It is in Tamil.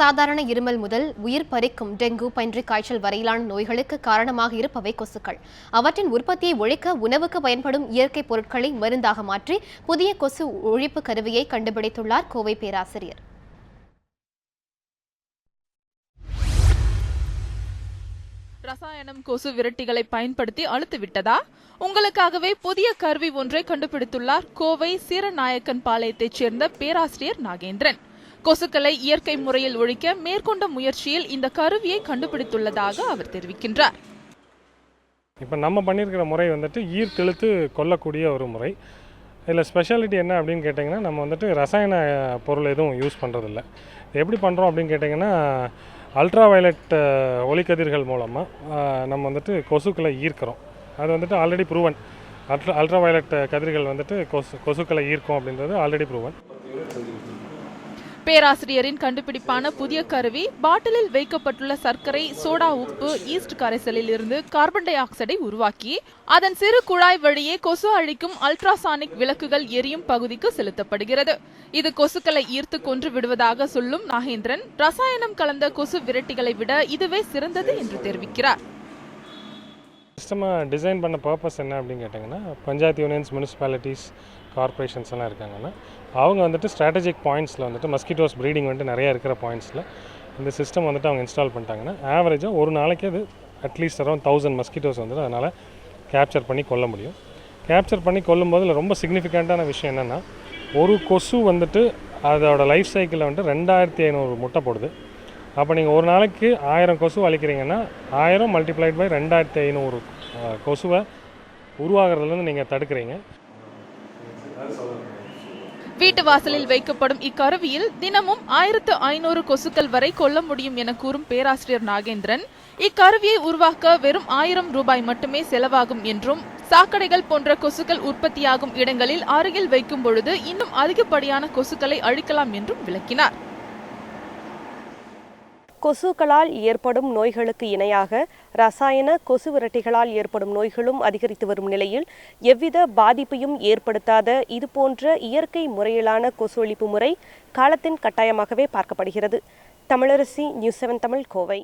சாதாரண இருமல் முதல் உயிர் பறிக்கும் டெங்கு பன்றி காய்ச்சல் வரையிலான நோய்களுக்கு காரணமாக இருப்பவை கொசுக்கள். அவற்றின் உற்பத்தியை ஒழிக்க உணவுக்கு பயன்படும் இயற்கை பொருட்களை மருந்தாக மாற்றி புதிய கொசு ஒழிப்பு கருவியை கண்டுபிடித்துள்ளார் கோவை பேராசிரியர். ரசாயனம் கொசு விரட்டிகளை பயன்படுத்தி அழுத்துவிட்டதா உங்களுக்காகவே புதிய கருவி ஒன்றை கண்டுபிடித்துள்ளார் கோவை சீரநாயக்கன் பாளையத்தைச் சேர்ந்த பேராசிரியர் நாகேந்திரன். கொசுக்களை இயற்கை முறையில் ஒழிக்க மேற்கொண்ட முயற்சியில் இந்த கருவியை கண்டுபிடித்துள்ளதாக அவர் தெரிவிக்கின்றார். இப்போ நம்ம பண்ணியிருக்கிற முறை வந்துட்டு ஈர்த்தெழுத்து கொல்லக்கூடிய ஒரு முறை. இதில் ஸ்பெஷாலிட்டி என்ன அப்படின்னு கேட்டிங்கன்னா நம்ம வந்துட்டு ரசாயன பொருள் எதுவும் யூஸ் பண்ணுறதில்ல எப்படி பண்ணுறோம் அப்படின்னு கேட்டிங்கன்னா அல்ட்ரா வயலட் ஒளிக்கதிர்கள் மூலமாக நம்ம வந்துட்டு கொசுக்களை ஈர்க்கிறோம். அது வந்துட்டு already proven ultra ultra violet கதிர்கள் வந்துட்டு கொசு கொசுக்களை ஈர்க்கும் அப்படின்றது ஆல்ரெடி ப்ரூவன் பேராசிரியரின் கண்டுபிடிப்பான புதிய கருவி பாட்டிலில் வைக்கப்பட்டுள்ள சர்க்கரை சோடா உப்பு ஈஸ்ட் கரைசலில் இருந்து கார்பன் டை ஆக்சைடை உருவாக்கி அதன் சிறு குழாய் வழியே கொசு அழிக்கும் அல்ட்ராசானிக் விளக்குகள் எரியும் பகுதிக்கு செலுத்தப்படுகிறது. இது கொசுக்களை ஈர்த்து கொன்று விடுவதாக சொல்லும் நாகேந்திரன் ரசாயனம் கலந்த கொசு விரட்டிகளை விட இதுவே சிறந்தது என்று தெரிவிக்கிறார். சிஸ்டமாக டிசைன் பண்ண பர்பஸ் என்ன அப்படின்னு கேட்டிங்கன்னா பஞ்சாயத்து யூனியன்ஸ் முனிசிபாலிட்டிஸ் கார்ப்பரேஷன்ஸ் எல்லாம் இருக்காங்கன்னா அவங்க வந்துட்டு ஸ்ட்ராட்டஜிக் பாயிண்ட்ஸில் வந்துட்டு மஸ்கிட்டோஸ் ப்ரீடிங் வந்துட்டு நிறைய இருக்கிற பாயிண்ட்ஸில் இந்த சிஸ்டம் வந்துட்டு அவங்க இன்ஸ்டால் பண்ணிட்டாங்கன்னா ஆவரேஜாக ஒரு நாளைக்கு அது அட்லீஸ்ட் அரௌண்ட் தௌசண்ட் மஸ்கிட்டோஸ் வந்துட்டு அதனால் கேப்சர் பண்ணி கொல்ல முடியும். கேப்சர் பண்ணி கொல்லும்போது இதில் ரொம்ப சிக்னிஃபிகண்ட்டான விஷயம் என்னென்னா ஒரு கொசு வந்துட்டு அதோடய லைஃப் சைக்கிளில் வந்துட்டு ரெண்டாயிரத்தி ஐநூறு முட்டை போடுது. அப்போ நீங்கள் ஒரு நாளைக்கு ஆயிரம் கொசு அழிக்கிறீங்கன்னா ஆயிரம் மல்டிப்ளைட் பை ரெண்டாயிரத்தி ஐநூறு கொசுவை உருவாகிறதுலேருந்து நீங்கள் தடுக்கிறீங்க. வீட்டு வாசலில் வைக்கப்படும் இக்கருவியில் தினமும் ஆயிரத்து ஐநூறு கொசுக்கள் வரை கொல்ல முடியும் என கூறும் பேராசிரியர் நாகேந்திரன். இக்கருவியை உருவாக்க வெறும் ஆயிரம் ரூபாய் மட்டுமே செலவாகும் என்றும் சாக்கடைகள் போன்ற கொசுக்கள் உற்பத்தியாகும் இடங்களில் அருகில் வைக்கும் பொழுது இன்னும் அதிகப்படியான கொசுக்களை அழிக்கலாம் என்றும் விளக்கினார். கொசுக்களால் ஏற்படும் நோய்களுக்கு இணையாக ரசாயன கொசு விரட்டிகளால் ஏற்படும் நோய்களும் அதிகரித்து வரும் நிலையில் எவ்வித பாதிப்பையும் ஏற்படுத்தாத இதுபோன்ற இயற்கை முறையிலான கொசு ஒழிப்பு முறை காலத்தின் கட்டாயமாகவே பார்க்கப்படுகிறது. Tamilarasi news seven Tamil Kovai.